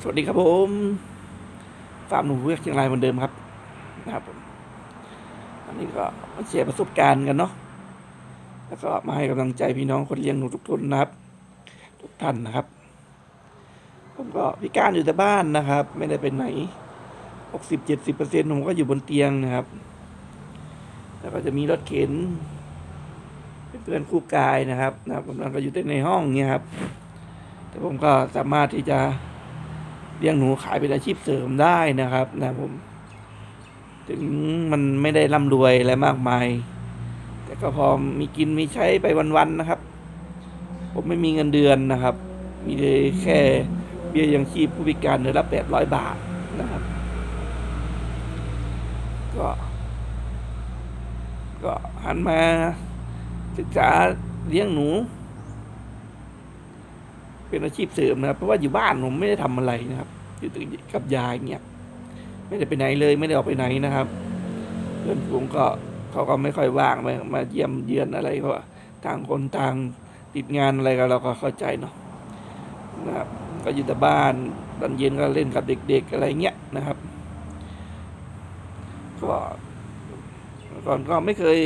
สวัสดีครับผมฟาร์มหนูเวียกเชียงรายเหมือนเดิมครับ นะครับผมอันนี้ก็มาแชร์ประสบการณ์กันเนาะแล้วก็มาให้กำลังใจพี่น้องคนเลี้ยงหนูทุกคนนะครับ ทุกท่านนะครับ ผมก็พิการอยู่แต่บ้านนะครับ ไม่ได้ไปไหนหกสิบเจ็ดสิบเปอร์เซ็นต์ผมก็อยู่บนเตียงนะครับ แล้วก็จะมีรถเข็นเป็นเพื่อนคู่กายนะครับนะครับกำลังก็อยู่แต่ในห้องเนี่ยครับ แต่ผมก็สามารถที่จะ เลี้ยงหนูขายเป็นอาชีพเสริมได้นะครับนะผม ถึงมันไม่ได้ร่ำรวยอะไรมากมาย แต่ก็พอมีกินมีใช้ไปวันๆนะครับ ผมไม่มีเงินเดือนนะครับ มีแค่เบี้ยยังชีพผู้พิการเดือนละแปดร้อยบาทนะครับ ก็ ก็หันมาศึกษาเลี้ยงหนู เป็นอาชีพเสริมนะครับ เพราะว่าอยู่บ้านผมไม่ได้ทำอะไรนะครับ อยู่กับยายเงี้ยไม่ได้ไปไหนเลยไม่ได้ออกไปไหนนะครับเพื่อนผมก็เขาก็ไม่ค่อยว่างมามาเยี่ยมเยือนอะไรก็ต่างคนต่างติดงานอะไรกันเราก็เข้าใจเนาะนะครับก็อยู่แต่บ้านตอนเย็นก็เล่นกับเด็ก ๆ อะไรเงี้ยนะครับก็ก่อนก็ไม่เคย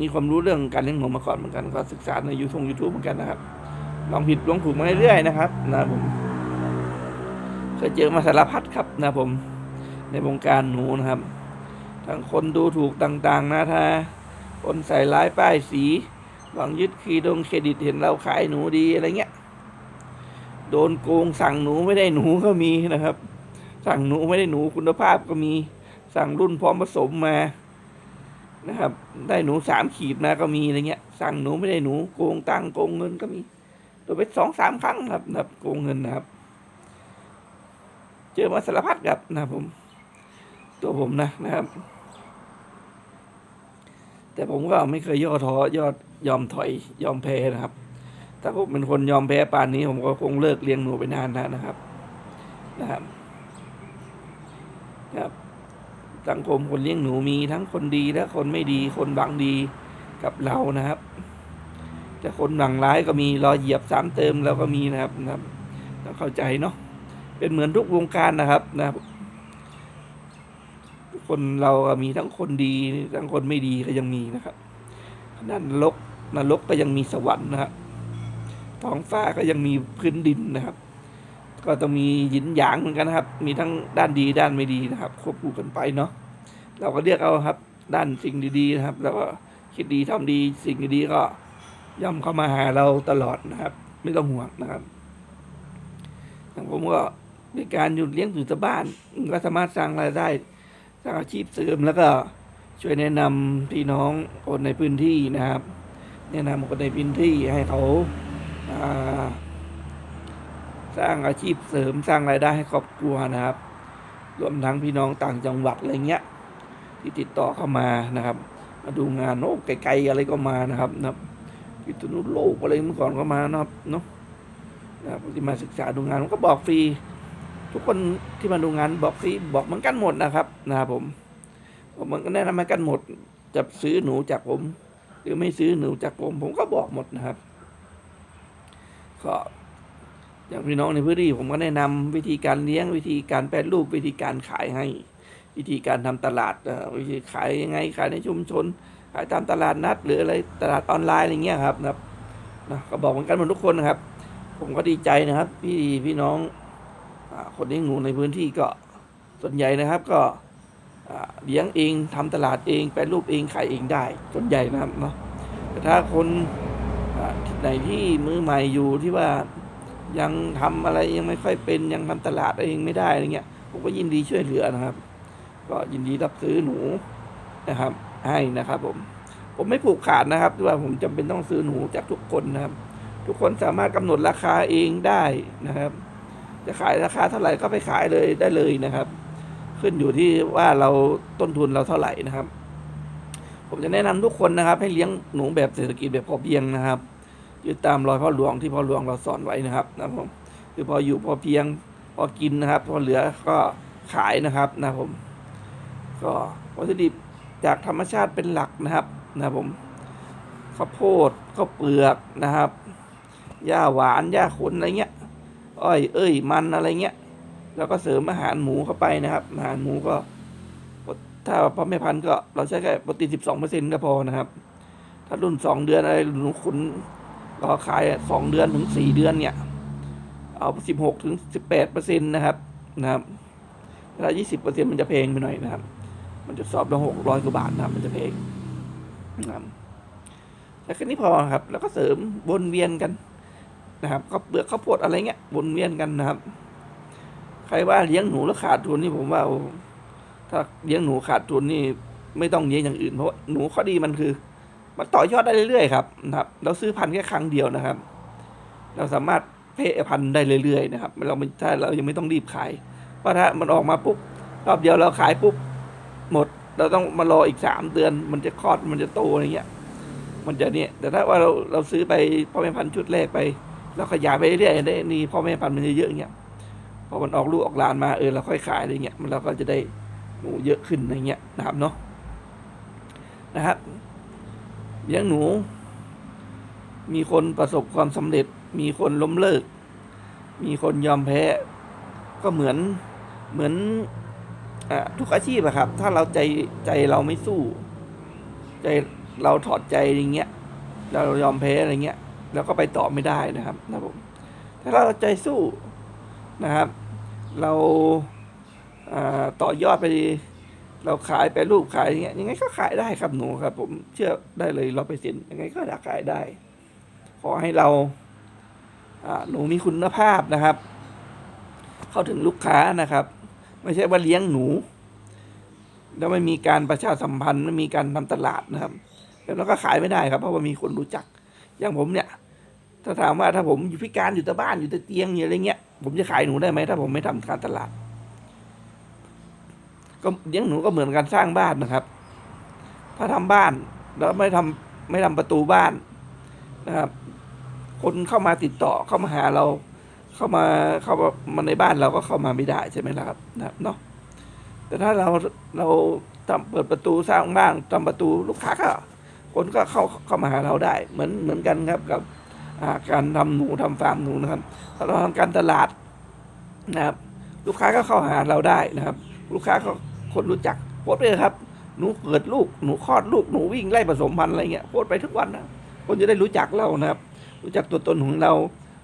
มีความรู้เรื่องการเลี้ยงหนูมาก่อนเหมือนกัน ก็ศึกษาในยูทงยูทูบเหมือนกันนะครับ ลองผิดลองถูกมาเรื่อยๆนะครับนะผมเคยเจอมาสารพัดครับนะผมในวงการหนูนะครับ ทั้งคนดูถูกต่างๆ นะถ้าคนใส่ร้ายป้ายสีหวังยึดคีย์ดงเครดิตเห็นเราขายหนูดีอะไรเงี้ยโดนโกงสั่งหนูไม่ได้หนูก็มีนะครับ สั่งหนูไม่ได้หนูคุณภาพก็มี สั่งรุ่นพร้อมผสมมานะครับ ได้หนูสามขีดมาก็มีอะไรเงี้ย สั่งหนูไม่ได้หนูโกงตังโกงเงินก็มี โดนไปสองสามครั้งครับนะครับโกงเงินนะครับ เจอมาสารพัดครับนะผม ตัวผมนะนะครับ แต่ผมก็ไม่เคยย่อท้อยอดยอมถอยยอมแพ้นะครับ ถ้าผมเป็นคนยอมแพ้ป่านนี้ ผมก็คงเลิกเลี้ยงหนูไปนานแล้วนะครับ นะครับครับสังคมคนเลี้ยงหนูมีทั้งคนดีและคนไม่ดีคนบังดีกับเรานะครับ แต่คนหลังร้ายก็มีรอเหยียบสามเติมแล้วก็มีนะครับนะครับต้องเข้าใจเนาะเป็นเหมือนทุกวงการนะครับนะครับคนเราก็มีทั้งคนดีทั้งคนไม่ดีก็ยังมีนะครับนั่นนรกนรกก็ยังมีสวรรค์นะครับท้องฟ้าก็ยังมีพื้นดินนะครับ ก็ต้องมีหยินหยางเหมือนกันนะครับ มีทั้งด้านดีด้านไม่ดีนะครับควบคู่กันไปเนาะเราก็เรียกเอาครับ ด้านสิ่งดีๆนะครับ แล้วก็คิดดีทำดีสิ่งดีๆก็ ย่อมเข้ามาหาเราตลอดนะครับ ไม่ต้องห่วงนะครับอย่างผมก็ในการหยุดเลี้ยงอยู่แต่บ้านก็สามารถสร้างรายได้สร้างอาชีพเสริมแล้วก็ช่วยแนะนำพี่น้องคนในพื้นที่นะครับ แนะนำคนในพื้นที่ให้เขาาสร้างอาชีพเสริมสร้างรายได้ให้ครอบครัวนะครับ รวมทั้งพี่น้องต่างจังหวัดอะไรเงี้ยที่ติดต่อเข้ามานะครับ มาดูงานโอ้ไกลๆอะไรก็มานะครับนะครับ พิษณุโลกอะไรเมื่อก่อนก็มานะครับเนาะนะที่มาศึกษาดูงานผมก็บอกฟรี ทุกคนที่มาดูงานบอกฟรีบอกเหมือนกันหมดนะครับนะครับผมผมมันก็แนะนำเหมือนกันหมดจะซื้อหนูจากผม หรือไม่ซื้อหนูจากผม ผมก็บอกหมดนะครับ ก็อย่างพี่น้องในพื้นที่ผมก็แนะนำวิธีการเลี้ยงวิธีการแปรรูปวิธีการขายให้ วิธีการทำตลาดวิธีขายยังไงขายในชุมชน ขายตามตลาดนัด หรืออะไรตลาดออนไลน์อะไรเงี้ยครับนะครับนะก็บอกเหมือนกันหมดทุกคนนะครับ ผมก็ดีใจนะครับ พี่พี่น้องอคนเลี้ยงหนูในพื้นที่ก็ส่วนใหญ่นะครับ ก็เลี้ยงเองทำตลาดเองแปรรูปเองขายเองได้ ส่วนใหญ่นะครับเนาะแต่ถ้าคนไหนที่มือใหม่อยู่ที่ว่ายังทำอะไรยังไม่ค่อยเป็นยังทำตลาดเองไม่ได้อะไรเงี้ยผมก็ยินดีช่วยเหลือนะครับ ก็ยินดีรับซื้อหนูนะครับ ให้นะครับ ผม ผมไม่ผูกขาดนะครับว่าผมจำเป็นต้องซื้อหนูจากทุกคนนะครับ ทุกคนสามารถกำหนดราคาเองได้นะครับ จะขายราคาเท่าไหร่ก็ไปขายเลยได้เลยนะครับ ขึ้นอยู่ที่ว่าเราต้นทุนเราเท่าไหร่นะครับ ผมจะแนะนำทุกคนนะครับ ให้เลี้ยงหนูแบบเศรษฐกิจแบบพอเพียงนะครับยึดตามรอยพ่อหลวงที่พ่อหลวงเราสอนไว้นะครับนะผมคือพออยู่พอเพียงพอกินนะครับ พอเหลือก็ขายนะครับนะผม ก็วัตถุดิบ จากธรรมชาติเป็นหลักนะครับนะผมข้าวโพดข้าวเปลือกนะครับหญ้าหวานหญ้าขนอะไรเงี้ยอ้อยเอ้ยมันอะไรเงี้ยแล้วก็เสริมอาหารหมูเข้าไปนะครับ อาหารหมูก็ ถ้าพ่อแม่พันธุ์ก็เราใช้แค่โปรตีนสิบสองเปอร์เซ็นต์ก็พอนะครับ ถ้ารุ่นสองเดือนอะไรหนูขุนรอขายสองเดือนถึงสี่เดือนเนี่ย เอาสิบหกถึงสิบแปดเปอร์เซ็นต์นะครับนะครับถ้ายี่สิบเปอร์เซ็นต์มันจะแพงไปหน่อยนะครับ มันจะสอบละหกร้อยกว่าบาทนะครับมันจะแพงนะครับแต่แค่นี้พอครับ แล้วก็เสริมวนเวียนกันนะครับก็เปลือกข้าวโพดอะไรเงี้ยวนเวียนกันนะครับ ใครว่าเลี้ยงหนูแล้วขาดทุนนี่ผมว่าถ้าเลี้ยงหนูขาดทุนนี่ไม่ต้องเลี้ยงอย่างอื่นเพราะหนูข้อดีมันคือ มันต่อยอดได้เรื่อยๆครับนะครับ เราซื้อพันธุ์แค่ครั้งเดียวนะครับ เราสามารถเพาะพันธุ์ได้เรื่อยๆนะครับ เราไม่ถ้าเรายังไม่ต้องรีบขายเพราะถ้ามันออกมาปุ๊บรอบเดียวเราขายปุ๊บ หมด เราต้องมารออีกสามเดือน มันจะคลอดมันจะโตอะไรเงี้ย มันจะเนี่ย แต่ถ้าว่าเราเราซื้อไปพ่อแม่พันธุ์ชุดแรกไปแล้วขยายไปเรื่อยๆได้นี่พ่อแม่พันธุ์มันจะเยอะอย่างเงี้ยพอมันออกลูกออกลานมาเออเราค่อยขายอะไรเงี้ยมันเราก็จะได้หนูเยอะขึ้นอะไรเงี้ยนะครับเนาะนะครับเลี้ยงหนู มีคนประสบความสำเร็จ มีคนล้มเลิก มีคนยอมแพ้ ก็เหมือนเหมือน ทุกอาชีพอะครับ ถ้าเราใจใจเราไม่สู้ ใจเราถอดใจอย่างเงี้ยเรายอมแพ้อะไรเงี้ยเราก็ไปต่อไม่ได้นะครับนะผมถ้าเราใจสู้นะครับ เราต่อยอดไปเราขายไปรูปขายอย่างเงี้ยยังไงก็ขายได้ครับหนูครับ ผมเชื่อได้เลยเราไปเซ็นยังไงก็จะขายได้ ขอให้เราหนูมีคุณภาพนะครับ เข้าถึงลูกค้านะครับ ไม่ใช่ว่าเลี้ยงหนู แล้วไม่มีการประชาสัมพันธ์ไม่มีการทำตลาดนะครับแล้วก็ขายไม่ได้ครับ เพราะว่ามีคนรู้จัก อย่างผมเนี่ย ถ้าถามว่าถ้าผมอยู่พิการอยู่แต่บ้านอยู่แต่เตียงอยู่อะไรเงี้ยผมจะขายหนูได้ไหมถ้าผมไม่ทำการตลาด ก็เลี้ยงหนูก็เหมือนการสร้างบ้านนะครับ ถ้าทำบ้านแล้วไม่ทำไม่ทำประตูบ้านนะครับ คนเข้ามาติดต่อเข้ามาหาเรา เข้ามาเข้ามาในบ้านเราก็เข้ามาไม่ได้ใช่ไหมล่ะครับนะครับเนาะแต่ถ้าเราเราทำเปิดประตูสร้างบ้านทำประตูลูกค้าก็คนก็เข้าเข้ามาหาเราได้ เหมือนเหมือนกันครับกับการทำหนูทำฟาร์มหนูนะครับถ้าเราทำการตลาดนะครับ ลูกค้าก็เข้าหาเราได้นะครับ ลูกค้าก็คนรู้จักโพสต์ไปเลยครับ หนูเกิดลูกหนูคลอดลูกหนูวิ่งไล่ผสมพันธุ์อะไรเงี้ยโพสต์ไปทุกวันนะคนจะได้รู้จักเรานะครับ รู้จักตัวตนของเรา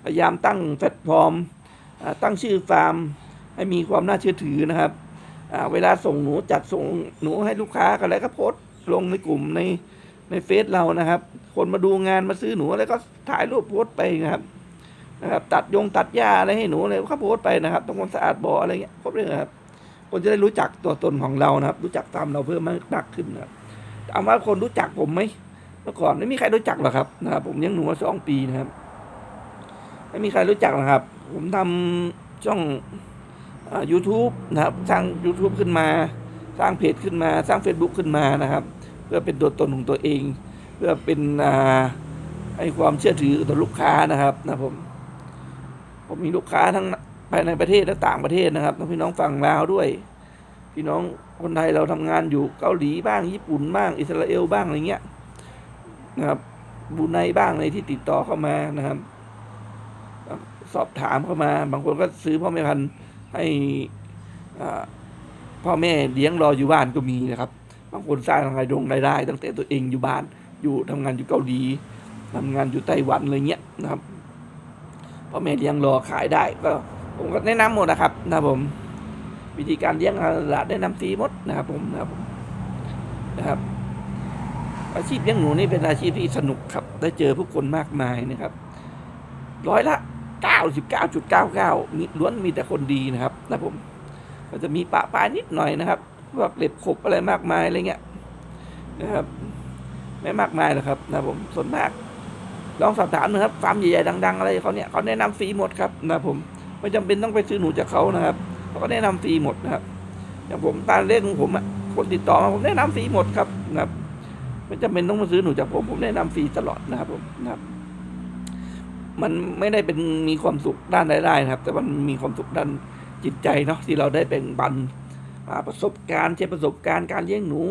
พยายามตั้งแพลตฟอร์มตั้งชื่อฟาร์มให้มีความน่าเชื่อถือนะครับเวลาส่งหนูจัดส่งหนูให้ลูกค้ากันแล้วก็โพสลงในกลุ่มในในเฟซเรานะครับ คนมาดูงานมาซื้อหนูอะไรก็ถ่ายรูปโพสไปนะครับนะครับ ตัดยงตัดหญ้าอะไรให้หนูอะไรก็โพสไปนะครับต้องความสะอาดบ่ออะไรเงี้ยโพสเลยครับ คนจะได้รู้จักตัวตนของเรานะครับ รู้จักตามเราเพิ่มมากขึ้นนะครับถามว่าคนรู้จักผมไหมเมื่อก่อนไม่มีใครรู้จักหรอกครับนะครับ ผมยังหนูมาสองปีนะครับ ไม่มีใครรู้จักหรอกครับ ผมทำช่องอ่า YouTube นะครับ สร้าง YouTube ขึ้นมา สร้างเพจขึ้นมา สร้าง Facebook ขึ้นมานะครับ เพื่อเป็นตัวตนของตัวเอง เพื่อเป็นให้ความเชื่อถือต่อลูกค้านะครับนะผมผมมีลูกค้าทั้งภายในประเทศและต่างประเทศนะครับทั้งพี่น้องฝั่งลาวด้วย พี่น้องคนไทยเราทำงานอยู่เกาหลีบ้างญี่ปุ่นบ้างอิสราเอลบ้างอะไรเงี้ยนะครับบูไนบ้างอะไรที่ติดต่อเข้ามานะครับ สอบถามเข้ามา บางคนก็ซื้อพ่อแม่พันธุ์ให้พ่อแม่เลี้ยงรออยู่บ้านก็มีนะครับ บางคนสร้างรายดงรายได้ ตั้งแต่ตัวเองอยู่บ้าน อยู่ทำงานอยู่เกาหลีทำงานอยู่ไต้หวันอะไรเงี้ยนะครับพ่อแม่เลี้ยงรอขายได้ก็ผมก็แนะนำหมดนะครับนะผม วิธีการเลี้ยงตลาดแนะนำฟรีหมดนะครับผมนะครับนะครับ อาชีพเลี้ยงหนูนี่เป็นอาชีพที่สนุกครับ ได้เจอผู้คนมากมายนะครับ ร้อยละ เก้าสิบเก้าจุดเก้าเก้ามีล้วนมีแต่คนดีนะครับนะผมก็จะมีปะปานิดหน่อยนะครับพวกเล็บขบอะไรมากมายอะไรเงี้ยนะครับ ไม่มากมายหรอกครับ นะผมส่วนมาก ลองสอบถามนะครับฟาร์มใหญ่ๆดัง ๆ อะไรเขาเนี่ยเขาแนะนำฟรีหมดครับนะผมไม่จำเป็นต้องไปซื้อหนูจากเขานะครับเขาก็แนะนำฟรีหมดนะครับอย่างผมตาเล่นของผมอะคนติดต่อมาผมแนะนำฟรีหมดครับนะครับไม่จำเป็นต้องมาซื้อหนูจากผมผมแนะนำฟรีตลอดนะครับผมนะครับ มันไม่ได้เป็นมีความสุขด้านรายได้นะครับ แต่มันมีความสุขด้านจิตใจเนาะที่เราได้แบ่งปันประสบการณ์ใช้ประสบการณ์การเลี้ยงหนู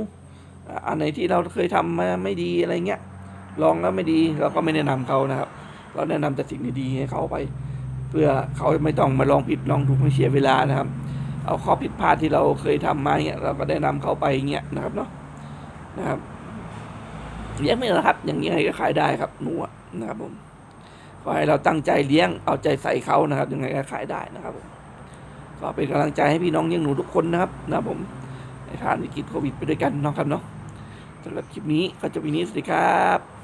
อันไหนที่เราเคยทำมาไม่ดีอะไรเงี้ยลองแล้วไม่ดีเราก็ไม่แนะนำเขานะครับ เราแนะนำแต่สิ่งดีๆให้เขาไป เพื่อเขาไม่ต้องมาลองผิดลองถูกไม่เสียเวลานะครับ เอาข้อผิดพลาดที่เราเคยทำมาเนี่ยเราก็ได้นำเขาไปเงี้ยนะครับเนาะนะครับเลี้ยงไม่นะครับ อย่างนี้ไงก็ขายได้ครับหนูนะครับผม ขอให้เราตั้งใจเลี้ยงเอาใจใส่เขานะครับ ยังไงก็ขายได้นะครับผมก็เป็นกำลังใจให้พี่น้องเลี้ยงหนูทุกคนนะครับนะผมในผ่านวิกฤตโควิดไปด้วยกันเนาะครับเนาะสำหรับคลิปนี้ก็จะวันนี้สวัสดีครับ